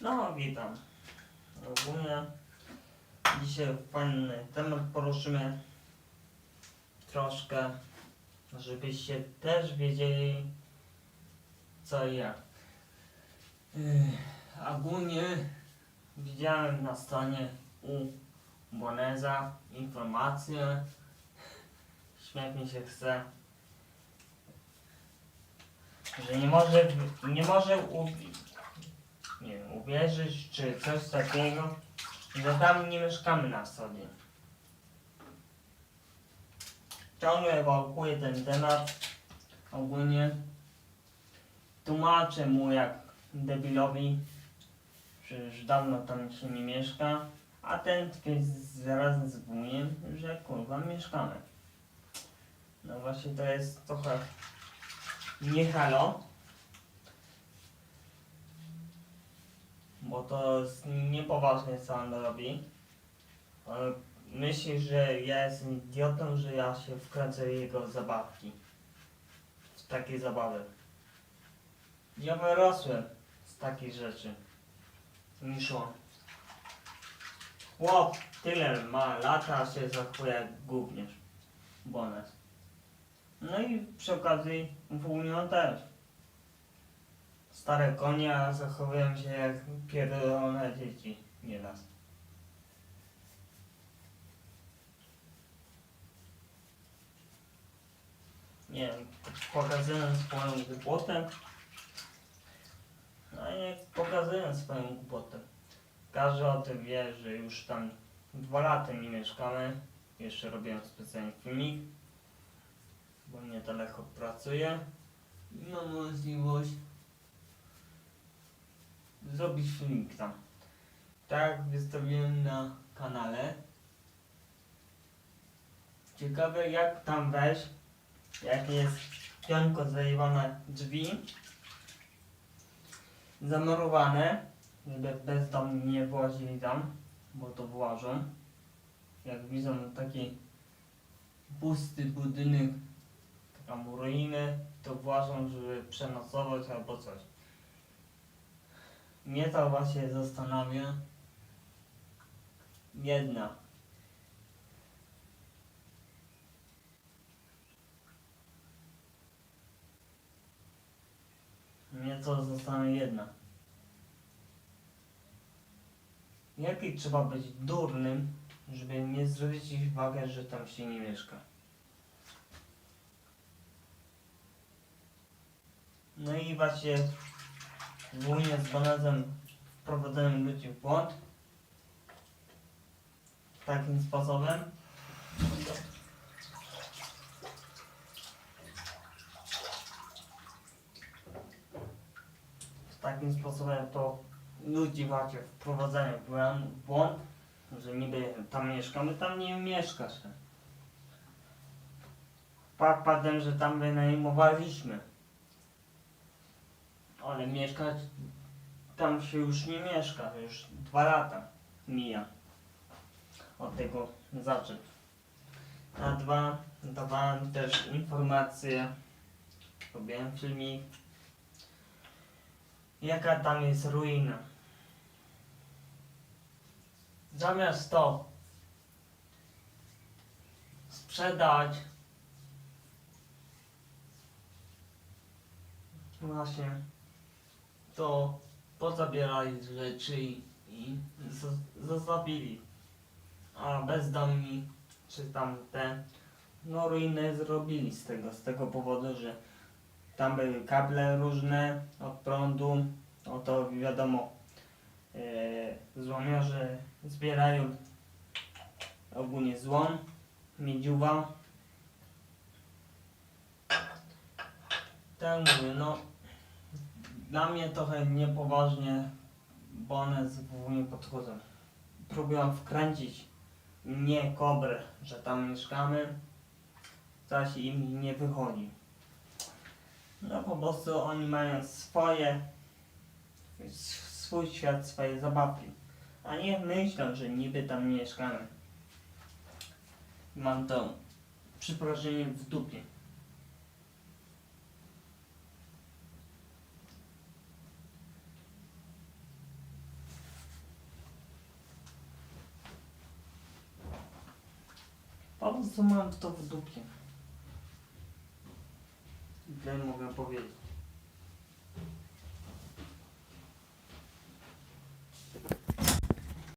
No, witam. Ogólnie dzisiaj fajny temat poruszymy. Troszkę, żebyście też wiedzieli co i jak. Yy, ogólnie widziałem na stronie u Boneza informację. Śmiać mi się chce. Że nie może, nie może nie wiem, uwierzyć, czy coś takiego, że tam nie mieszkamy na wschodzie. Ciągle wałkuję ten temat. Ogólnie tłumaczę mu jak debilowi, że dawno tam się nie mieszka, a ten zaraz z wujem, że kurwa mieszkamy. No właśnie to jest trochę nie halo. Bo to jest niepoważnie co on robi. On myśli, że ja jestem idiotą, że ja się wkręcę w jego zabawki. W takie zabawy. Ja wyrosłem z takich rzeczy. Niż. Chłop tyle ma lata, a się zachowuje jak gówniarz. Bonus. No i przy okazji wują też. Stare konie, a zachowują się jak pierdolone dzieci nieraz. Nie wiem, pokazują swoją głupotę. No i pokazują swoją głupotę. Każdy o tym wie, że już tam dwa lata nie mieszkamy. Jeszcze robiłem specjalny filmik bo niedaleko pracuję i mam możliwość zrobić tam. Tak wystawiłem na kanale. Ciekawe jak tam wejść, jak jest pionko zajebane drzwi zamurowane, żeby bezdomni nie włazili tam, bo to włażą. Jak widzą taki pusty budynek tam ruiny, to uważam, żeby przenocować albo coś. Mnie to właśnie zastanawia jedna. Mnie to zastanawia jedna. Jaki trzeba być durnym, żeby nie zwrócić uwagę, że tam się nie mieszka? No i właśnie wspólnie z Bonezem wprowadzamy ludzi w błąd. Takim sposobem. Takim sposobem to ludzi właśnie wprowadzamy w błąd- w błąd, że niby tam mieszkamy, tam nie mieszkasz. Faktem, że tam wynajmowaliśmy ale mieszkać tam się już nie mieszka, już dwa lata mija od tego zaczep. A dwa, dawałem też informację, robiłem filmik, jaka tam jest ruina. Zamiast to sprzedać właśnie to pozabierali rzeczy i, zostawili. A bezdomni, czy tam te, no ruiny zrobili z tego, z tego powodu, że tam były kable różne od prądu, no to wiadomo, e, złomiarze zbierają ogólnie złom, miedziuwa. Tak mówię, no dla mnie trochę niepoważnie, bo one z nie podchodzą. Próbują wkręcić mnie, kobrę, że tam mieszkamy, coś im nie wychodzi. No po prostu oni mają swoje, swój świat, swoje zabawki. A nie myślą, że niby tam mieszkamy. Mam to przyproszenie w dupie. Prostu mam to w dupie. Tyle mogę powiedzieć.